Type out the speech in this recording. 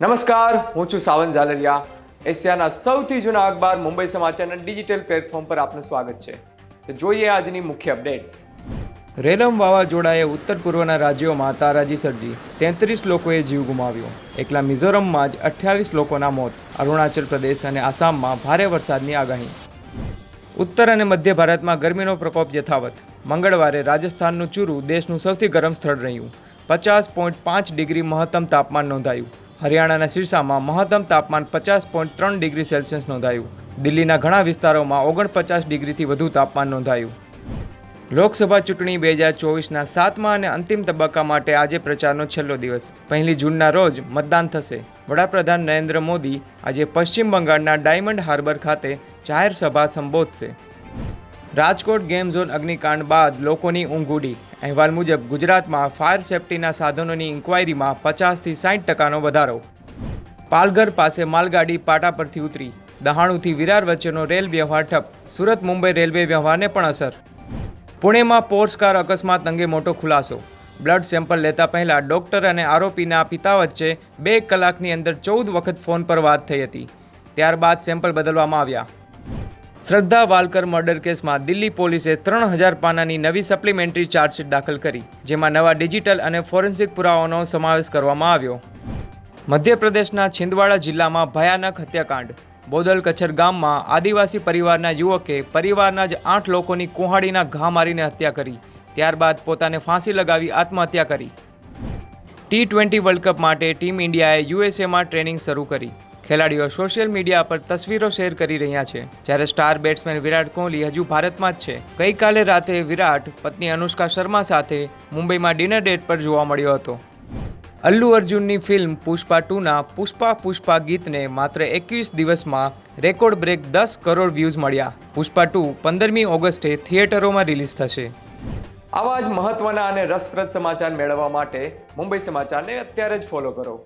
નમસ્કાર, હું છું સાવન ઝાલરિયા. એશિયાના સૌથી જૂના અખબાર મુંબઈ સમાચારના ડિજિટલ પ્લેટફોર્મ પર આપનું સ્વાગત છે. તો જોઈએ આજની મુખ્ય અપડેટ્સ. રેલમ વાવાઝોડાએ ઉત્તર પૂર્વના રાજ્યોમાં તારાજી સર્જી. તેત્રીસ લોકોએ જીવ ગુમાવ્યો. એકલા મિઝોરમમાં જ અઠ્યાવીસ લોકોના મોત. અરુણાચલ પ્રદેશ અને આસામમાં ભારે વરસાદની આગાહી. ઉત્તર અને મધ્ય ભારતમાં ગરમીનો પ્રકોપ યથાવત. મંગળવારે રાજસ્થાનનું ચૂરુ દેશનું સૌથી ગરમ સ્થળ રહ્યું. પચાસ પોઈન્ટ પાંચ ડિગ્રી મહત્તમ તાપમાન નોંધાયું. હરિયાણાના સિરસામાં મહત્તમ તાપમાન પચાસ પોઈન્ટ ત્રણ ડિગ્રી સેલ્સિયસ નોંધાયું. દિલ્હીના ઘણા વિસ્તારોમાં ઓગણપચાસ ડિગ્રીથી વધુ તાપમાન નોંધાયું. લોકસભા ચૂંટણી બે હજાર ચોવીસના સાતમા અને અંતિમ તબક્કા માટે આજે પ્રચારનો છેલ્લો દિવસ. પહેલી જૂનના રોજ મતદાન થશે. વડાપ્રધાન નરેન્દ્ર મોદી આજે પશ્ચિમ બંગાળના ડાયમંડ હાર્બર ખાતે જાહેર સભા સંબોધશે. રાજકોટ ગેમ ઝોન અગ્નિકાંડ બાદ લોકોની ઊંઘ ઉડી અહેવાલ મુજબ, ગુજરાતમાં ફાયર સેફટીના સાધનોની ઇન્ક્વાયરીમાં પચાસથી સાઠ ટકાનો વધારો. પાલઘર પાસે માલગાડી પાટા પરથી ઉતરી. દહાણુથી વિરાર વચ્ચેનો રેલ વ્યવહાર ઠપ. સુરત મુંબઈ રેલવે વ્યવહારને પણ અસર. પુણેમાં પોર્સ કાર અકસ્માત અંગે મોટો ખુલાસો. બ્લડ સેમ્પલ લેતા પહેલા ડોક્ટર અને આરોપીના પિતા વચ્ચે બે કલાકની અંદર ચૌદ વખત ફોન પર વાત થઈ હતી. ત્યારબાદ સેમ્પલ બદલવામાં આવ્યા. શ્રદ્ધા વાલકર મર્ડર કેસમાં દિલ્હી પોલીસે ત્રણ હજાર પાનાની નવી સપ્લિમેન્ટરી ચાર્જશીટ દાખલ કરી, જેમાં નવા ડિજિટલ અને ફોરેન્સિક પુરાવાનો સમાવેશ કરવામાં આવ્યો. મધ્યપ્રદેશના છિંદવાડા જિલ્લામાં ભયાનક હત્યાકાંડ. બોદલ કચ્છર ગામમાં આદિવાસી પરિવારના યુવકે પરિવારના જ આઠ લોકોની કુહાડીના ઘા મારીને હત્યા કરી, ત્યારબાદ પોતાને ફાંસી લગાવી આત્મહત્યા કરી. ટી ટ્વેન્ટી વર્લ્ડ કપ માટે ટીમ ઇન્ડિયાએ યુએસએમાં ટ્રેનિંગ શરૂ કરી. ખેલાડીઓ સોશિયલ મીડિયા પર તસવીરો શેર કરી રહ્યા છે. જ્યારે સ્ટાર બેટ્સમેન વિરાટ કોહલી હજુ ભારતમાં જ છે. ગઈકાલે રાતે વિરાટ પત્ની અનુષ્કા શર્મા સાથે મુંબઈમાં ડિનર ડેટ પર જોવા મળ્યો હતો. અલ્લુ અર્જુનની ફિલ્મ પુષ્પા ટુના પુષ્પા પુષ્પા ગીતને માત્ર એકવીસ દિવસમાં રેકોર્ડ બ્રેક દસ કરોડ વ્યૂઝ મળ્યા. પુષ્પા ટુ પંદરમી ઓગસ્ટે થિયેટરોમાં રિલીઝ થશે. આવા જ મહત્વના અને રસપ્રદ સમાચાર મેળવવા માટે મુંબઈ સમાચારને અત્યારે જ ફોલો કરો.